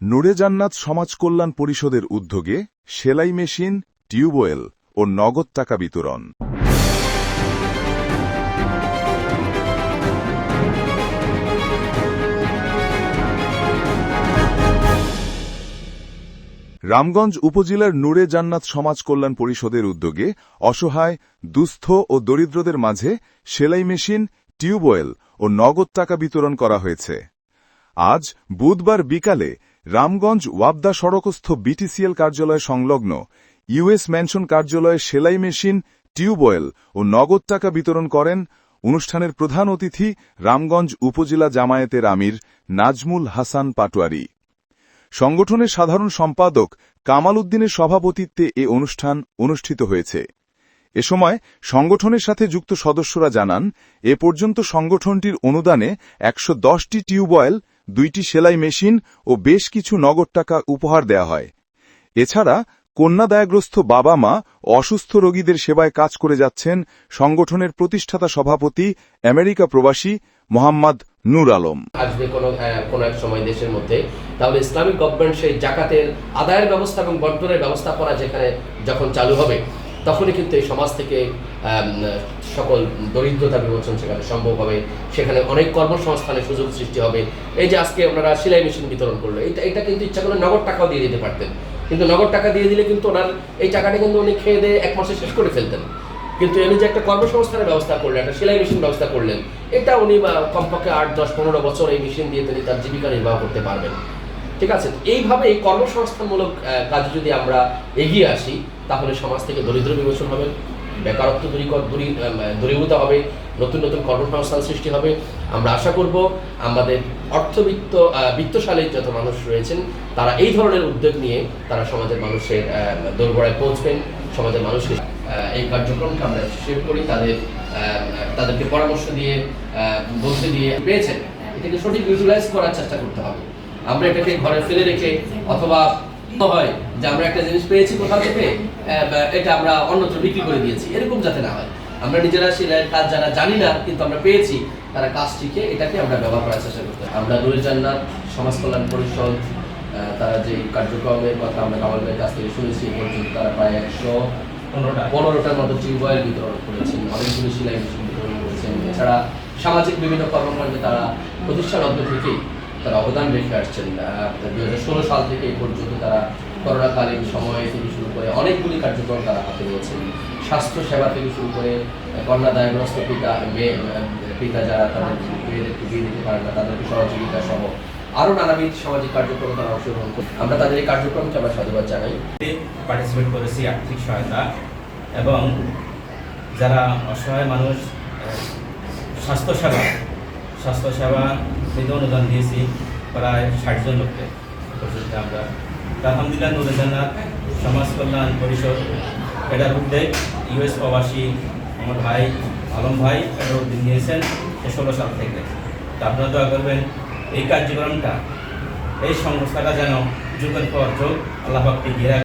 নুরে জান্নাত সমাজ কল্যাণ পরিষদের উদ্যোগে সেলাই মেশিন, টিউবওয়েল ও নগদ টাকা বিতরণ। রামগঞ্জ উপজেলার নুরে জান্নাত সমাজ কল্যাণ পরিষদের উদ্যোগে অসহায়, দুস্থ ও দরিদ্রদের মাঝে সেলাই মেশিন, টিউবওয়েল ও নগদ টাকা বিতরণ করা হয়েছে। আজ বুধবার বিকালে রামগঞ্জ ওয়াবদা সড়কস্থ বিটিসিএল কার্যালয় সংলগ্ন ইউএস ম্যানশন কার্যালয়ে সেলাই মেশিন টিউবওয়েল ও নগদ টাকা বিতরণ করেন অনুষ্ঠানের প্রধান অতিথি রামগঞ্জ উপজেলা জামায়াতের আমির নাজমুল হাসান পাটোয়ারি। সংগঠনের সাধারণ সম্পাদক কামাল উদ্দিনের সভাপতিত্বে এ অনুষ্ঠান অনুষ্ঠিত হয়েছে। এ সময় সংগঠনের সাথে যুক্ত সদস্যরা জানান, এ পর্যন্ত সংগঠনটির অনুদানে একশো দশটি টিউবওয়েল দুইটি সেলাই মেশিন ও বেশ কিছু নগদ টাকা উপহার দেয়া হয়। এছাড়া কন্যাদায়গ্রস্ত বাবা মা অসুস্থ রোগীদের সেবায় কাজ করে যাচ্ছেন সংগঠনের প্রতিষ্ঠাতা সভাপতি, আমেরিকা প্রবাসী মোহাম্মদ নূর আলম। আসবে কোনো এক সময় দেশের মধ্যে। তাহলে ইসলামিক গভর্নমেন্ট সেই জাকাতের আদায়ের ব্যবস্থা এবং বন্টনের ব্যবস্থাপনা যেখানে যখন চালু হবে। তখনই কিন্তু এই সমাজ থেকে সকল দরিদ্রতা বিমোচন সেখানে সম্ভব হবে। সেখানে অনেক কর্মসংস্থানের সুযোগ সৃষ্টি হবে। এই যে আজকে ওনারা সেলাই মেশিন বিতরণ করল এটা এটা কিন্তু ইচ্ছা করলে নগদ টাকাও দিয়ে দিতে পারতেন। কিন্তু নগদ টাকা দিয়ে দিলে কিন্তু ওনার এই টাকাটা কিন্তু উনি খেয়ে দিয়ে এক মাসে শেষ করে ফেলতেন। কিন্তু এমনি যে একটা কর্মসংস্থানের ব্যবস্থা করলেন, একটা সেলাই মেশিন ব্যবস্থা করলেন, এটা উনি কমপক্ষে আট, দশ, পনেরো বছর এই মেশিন দিয়ে তিনি তার জীবিকা নির্বাহ করতে পারবেন। ঠিক আছে? এইভাবে এই কর্মসংস্থানমূলক কাজে যদি আমরা এগিয়ে আসি, তাহলে সমাজ থেকে দরিদ্র বিমোচন হবে, বেকারত্ব দূরীকর দূরী দূরীভূত হবে, নতুন নতুন কর্মসংস্থান সৃষ্টি হবে। আমরা আশা করব আমাদের অর্থবিত্ত বিত্তশালী যত মানুষ রয়েছেন, তারা এই ধরনের উদ্যোগ নিয়ে তারা সমাজের মানুষের দোরগোড়ায় পৌঁছবেন। সমাজের মানুষকে এই কার্যক্রমটা আমরা শেষ করি। তাদের তাদেরকে পরামর্শ দিয়ে বলতে দিয়ে পেয়েছেন। এটাকে সঠিক ইউটিলাইজ করার চেষ্টা করতে হবে। আমরা এটাকে ঘরে ফেলে রেখে অথবা হয় যে আমরা একটা জিনিস পেয়েছি কোথাও থেকে এটা আমরা অন্যত্র বিক্রি করে দিয়েছি। এরকম যাতে না হয়। আমরা নিজেরা সেলাইয়ের কাজ যারা জানি না কিন্তু আমরা পেয়েছি তারা কাজ শিখে এটাকে আমরা ব্যবহার করার চেষ্টা করতে। আমরা নুরুল জান্নাত সমাজ কল্যাণ পরিষদ তারা যে কার্যক্রমের কথা আমরা কামাল ভাইয়ের কাছ থেকে শুনেছি পর্যন্ত তারা প্রায় একশো পনেরোটা। পনেরোটার মতো টিউবওয়েল বিতরণ করেছেন অনেকগুলো সেলাই মেশিন বিতরণ করেছেন। এছাড়া সামাজিক বিভিন্ন কর্মকাণ্ডে তারা প্রতিষ্ঠান অব্দ থেকেই তারা অবদান রেখে আসছেন দুই হাজার ষোলো সাল থেকে এই পর্যন্ত তারা করোনাকালীন সময় থেকে শুরু করে অনেকগুলি কার্যক্রম তারা হাতে নিয়েছেন। স্বাস্থ্য সেবা থেকে শুরু করে আহ, কন্যাদায়গ্রস্ত পিতা মেয়ে পিতা যারা তাদের মেয়েদেরকে বিয়ে দিতে পারেন না তাদেরকে সহযোগিতা সহ আরও নানাবিধ সামাজিক কার্যক্রম তারা অংশগ্রহণ করে আমরা তাদের এই কার্যক্রমকে আমরা সাধুবাদ জানাই। পার্টিসিপেট করেছি আর্থিক সহায়তা এবং যারা অসহায় মানুষ স্বাস্থ্যসেবা স্বাস্থ্যসেবা নিতে অনুদান দিয়েছি প্রায় ষাট জন লোককে। পর্যন্ত আমরা আলহামদুলিল্লাহ নুরজান্নাত সমাজ কল্যাণ পরিষদ এটার উদ্যোগ ইউএস প্রবাসী আমার ভাই আলম ভাই এটার উদ্যোগ নিয়েছেন ষোলো সাল থেকে। তা আপনারা দোয়া করবেন, এই কার্যক্রমটা, এই সংস্থাটা যেন যুগের পর যুগ আল্লাহ পাককে ঘিরে